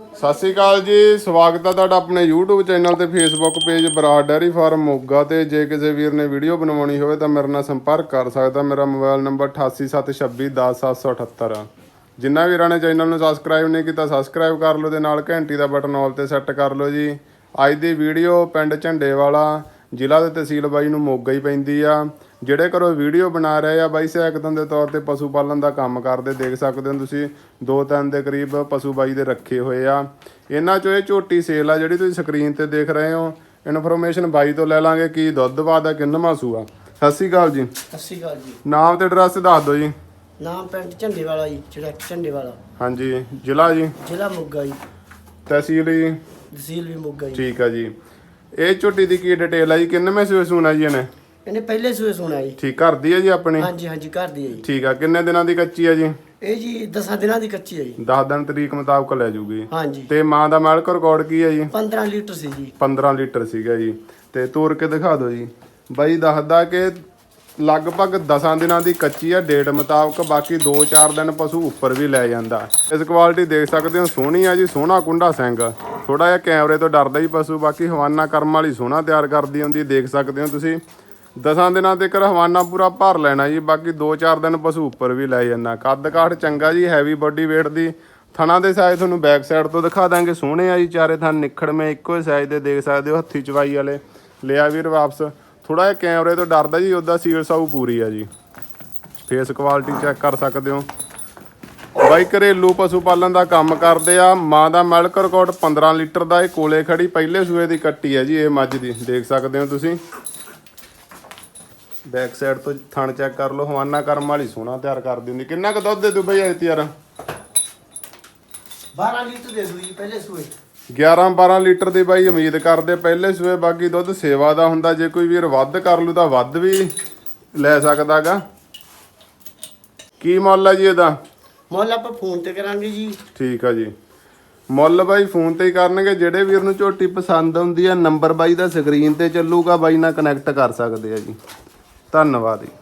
ਸਤਿ ਸ਼੍ਰੀ ਅਕਾਲ ਜੀ, ਸਵਾਗਤ ਹੈ ਤੁਹਾਡਾ ਆਪਣੇ YouTube ਚੈਨਲ ਤੇ Facebook page Brar dairy farm Moga ਤੇ। ਜੇ ਕਿਸੇ ਵੀਰ ਨੇ ਵੀਡੀਓ ਬਣਵਾਉਣੀ ਹੋਵੇ ਤਾਂ ਮੇਰੇ ਨਾਲ ਸੰਪਰਕ ਕਰ ਸਕਦਾ। ਮੇਰਾ ਮੋਬਾਈਲ ਨੰਬਰ 8876210778 ਜਿੰਨਾ ਵੀਰਾਂ ਨੇ ਚੈਨਲ ਨੂੰ ਸਬਸਕ੍ਰਾਈਬ ਨਹੀਂ ਕੀਤਾ ਸਬਸਕ੍ਰਾਈਬ ਕਰ ਲਓ ਤੇ ਨਾਲ ਘੰਟੀ ਦਾ ਬਟਨ ਆਲ ਤੇ ਸੈੱਟ ਕਰ ਲਓ ਜੀ। ਅੱਜ ਦੀ ਵੀਡੀਓ ਪਿੰਡ ਝੰਡੇ ਵਾਲਾ ਜ਼ਿਲ੍ਹਾ ਤੇ ਤਹਿਸੀਲ ਬਾਈ ਨੂੰ ਮੋਗਾ ਹੀ ਪੈਂਦੀ ਆ। ਜਿਹੜੇ ਘਰੋਂ ਵੀਡੀਓ ਬਣਾ ਰਹੇ ਆ ਬਾਈ ਸਹਾਇਕਤਨ ਦੇ ਤੌਰ ਤੇ ਪਸ਼ੂ ਪਾਲਣ ਦਾ ਕੰਮ ਕਰਦੇ ਦੇਖ ਸਕਦੇ ਹੋ ਤੁਸੀਂ ਦੋ ਤਿੰਨ ਦੇ ਕਰੀਬ ਪਸ਼ੂ ਬਾਈ ਦੇ ਰੱਖੇ ਹੋਏ ਆ। ਇਹਨਾਂ ਚੋਂ ਇਹ ਝੋਟੀ ਸੇਲ ਆ ਜਿਹੜੀ ਤੁਸੀਂ ਸਕਰੀਨ ਤੇ ਦੇਖ ਰਹੇ ਹੋ। ਇਨਫੋਰਮੇਸ਼ਨ ਬਾਈ ਤੋਂ ਲੈ ਲਾਂਗੇ ਕੀ ਦੁੱਧ ਵਾਦਾ ਕਿੰਨਾ ਸੂਆ ਸਤਿ ਸ਼੍ਰੀ ਅਕਾਲ ਜੀ। ਸਤਿ ਸ਼੍ਰੀ ਅਕਾਲ ਜੀ। ਨਾਮ ਤੇ ਐਡਰੈਸ ਦੱਸ ਦਿਓ ਜੀ। ਨਾਮ ਪਿੰਡ ਝੰਡੇ ਵਾਲਾ ਜੀ ਜਿਹੜਾ ਝੰਡੇ ਵਾਲਾ ਹਾਂਜੀ ਜ਼ਿਲ੍ਹਾ ਜੀ। ਜ਼ਿਲ੍ਹਾ ਮੋਗਾ ਜੀ। ਤਹਿਸੀਲ ਜੀ। ਤਹਿਸੀਲ ਵੀ ਮੋਗਾ ਜੀ। ਠੀਕ ਆ ਜੀ। ਇਹ ਝੋਟੀ ਦੀ ਕੀ ਡਿਟੇਲ ਆ ਜੀ? ਕਿੰਨਵੇਂ ਸੂਏ ਸੂਣਾ ਜੀ ਇਹਨੇ? ਇਹਨੇ ਪਹਿਲੇ ਸੂਏ ਸੁਣਾ ਜੀ। ਠੀਕ ਘਰ ਦੀ ਆ ਜੀ ਆਪਣੀ? ਹਾਂਜੀ ਹਾਂਜੀ ਘਰ ਦੀ ਹੈ ਜੀ। ਠੀਕ ਆ ਕਿੰਨੇ ਦਿਨਾਂ ਦੀ ਕੱਚੀ ਆ ਜੀ? ਇਹ ਜੀ 10 ਦਿਨਾਂ ਦੀ ਕੱਚੀ ਹੈ ਜੀ। 10 ਦਿਨ ਤਰੀਕ ਮੁਤਾਬਕ ਲੈ ਜੂਗੀ। ਹਾਂਜੀ। ਤੇ ਮਾਂ ਦਾ ਮਿਲਕ ਰਿਕਾਰਡ ਕੀ ਹੈ ਜੀ? 15 ਲੀਟਰ ਸੀ ਜੀ। 15 ਲੀਟਰ ਸੀਗਾ ਜੀ। ਤੇ ਤੋੜ ਕੇ ਦਿਖਾ ਦਿਓ ਜੀ। ਬਾਈ ਦੱਸਦਾ ਕਿ ਲਗਭਗ 10 ਦਿਨਾਂ ਦੀ ਕੱਚੀ ਆ ਡੇਟ ਮੁਤਾਬਕ ਬਾਕੀ 2-4 ਦਿਨ ਪਸ਼ੂ ਉੱਪਰ ਵੀ ਲੈ ਜਾਂਦਾ। ਇਸ ਕੁਆਲਿਟੀ ਦੇਖ ਸਕਦੇ ਹੋ ਸੋਹਣੀ ਆ ਜੀ ਸੋਹਣਾ ਕੁੰਡਾ ਸਿੰਘ। ਥੋੜਾ ਜਿਹਾ ਕੈਮਰੇ ਤੋਂ ਡਰਦਾ ਹੀ ਪਸ਼ੂ ਬਾਕੀ ਹਵਾਨਾ ਕਰਮ ਵਾਲੀ ਸੋਹਣਾ ਤਿਆਰ ਕਰਦੀ ਹੁੰਦੀ ਦੇਖ ਸਕਦੇ ਹੋ ਤੁਸੀਂ। 10 ਦਿਨਾਂ ਤੱਕ ਹਵਾਨਾ ਪੂਰਾ ਭਰ ਲੈਣਾ ਜੀ, ਬਾਕੀ 2-4 ਦਿਨ ਪਸ਼ੂ ਉੱਪਰ ਵੀ ਲੈ ਜਾਂਦਾ ਕੱਦ ਕਾਠ ਚੰਗਾ ਜੀ ਹੈਵੀ ਬੋਡੀ weight ਦੀ। ਥਣਾ ਦੇ ਸਾਈਜ਼ ਤੁਹਾਨੂੰ ਬੈਕ ਸਾਈਡ ਤੋਂ ਦਿਖਾ ਦਾਂਗੇ। ਸੋਹਣੇ ਆ ਜੀ ਚਾਰੇ ਥਣ ਨਿਖੜਵੇਂ ਇੱਕੋ ਹੀ ਸਾਈਜ਼ ਦੇ ਦੇਖ ਸਕਦੇ ਹੋ, ਹੱਥੀ ਚਵਾਈ ਵਾਲੇ। ਲਿਆ ਵੀਰ ਵਾਪਸ। ਥੋੜਾ ਜਿਹਾ ਕੈਮਰੇ ਤੋਂ ਡਰਦਾ ਜੀ, ਉਹਦਾ ਸੀਲ ਸਾਊ ਪੂਰੀ ਆ ਜੀ। ਫੇਸ ਕੁਆਲਿਟੀ ਚੈੱਕ ਕਰ ਸਕਦੇ ਹੋ। ਬਾਈ ਘਰੇਲੂ ਪਸ਼ੂ ਪਾਲਣ ਦਾ ਕੰਮ ਕਰਦੇ ਆ। ਮਾਂ ਦਾ ਮਿਲਕ ਰਿਕਾਰਡ 15 ਲੀਟਰ ਦਾ, ਇਹ ਕੋਲੇ ਖੜੀ ਪਹਿਲੇ ਸੂਏ ਦੀ ਕੱਟੀ ਹੈ ਜੀ, ਇਹ ਮੱਝ ਦੀ। ਦੇਖ ਸਕਦੇ ਹੋ ਤੁਸੀਂ। ਬੈਕ ਸਾਈਡ ਤੋਂ ਥਣ ਚੈੱਕ ਕਰ ਲਓ ਹਵਾਨਾ ਕਰਮ ਵਾਲੀ ਸੋਹਣਾ ਤਿਆਰ ਕਰਦੀ ਹੁੰਦੀ। ਕਿੰਨਾ ਕੁ ਦੁੱਧ ਦੇ ਦੂ ਬਈ ਐਤੀ ਯਾਰ? 12 ਲੀਟਰ ਦੇ ਦੂ ਜੀ ਪਹਿਲੇ ਸੂਏ। 11 12 ਲੀਟਰ ਦੀ ਬਾਈ ਉਮੀਦ ਕਰਦੇ ਪਹਿਲੇ ਸੂਏ ਬਾਕੀ ਦੁੱਧ ਸੇਵਾ ਦਾ ਹੁੰਦਾ ਜੇ ਕੋਈ ਵੀਰ ਵੱਧ ਕਰ ਲੂ ਤਾਂ ਵੱਧ ਵੀ ਲੈ ਸਕਦਾਗਾ। ਕੀ ਮੁੱਲ ਹੈ ਜੀ ਇਹਦਾ? ਮੁੱਲ ਆਪਾਂ ਫੋਨ ਤੇ ਕਰਾਂਗੇ ਜੀ। ਠੀਕ ਆ ਜੀ। ਮੁੱਲ ਬਾਈ ਫੋਨ ਤੇ ਹੀ ਕਰਨਗੇ ਜਿਹੜੇ ਵੀਰ ਨੂੰ ਝੋਟੀ ਪਸੰਦ ਆਉਂਦੀ ਆ ਨੰਬਰ ਬਾਈ ਦਾ ਸਕਰੀਨ ਤੇ ਚੱਲੂਗਾ ਬਾਈ ਨਾਲ ਕਨੈਕਟ ਕਰ ਸਕਦੇ ਆ ਜੀ। ਧੰਨਵਾਦ ਜੀ।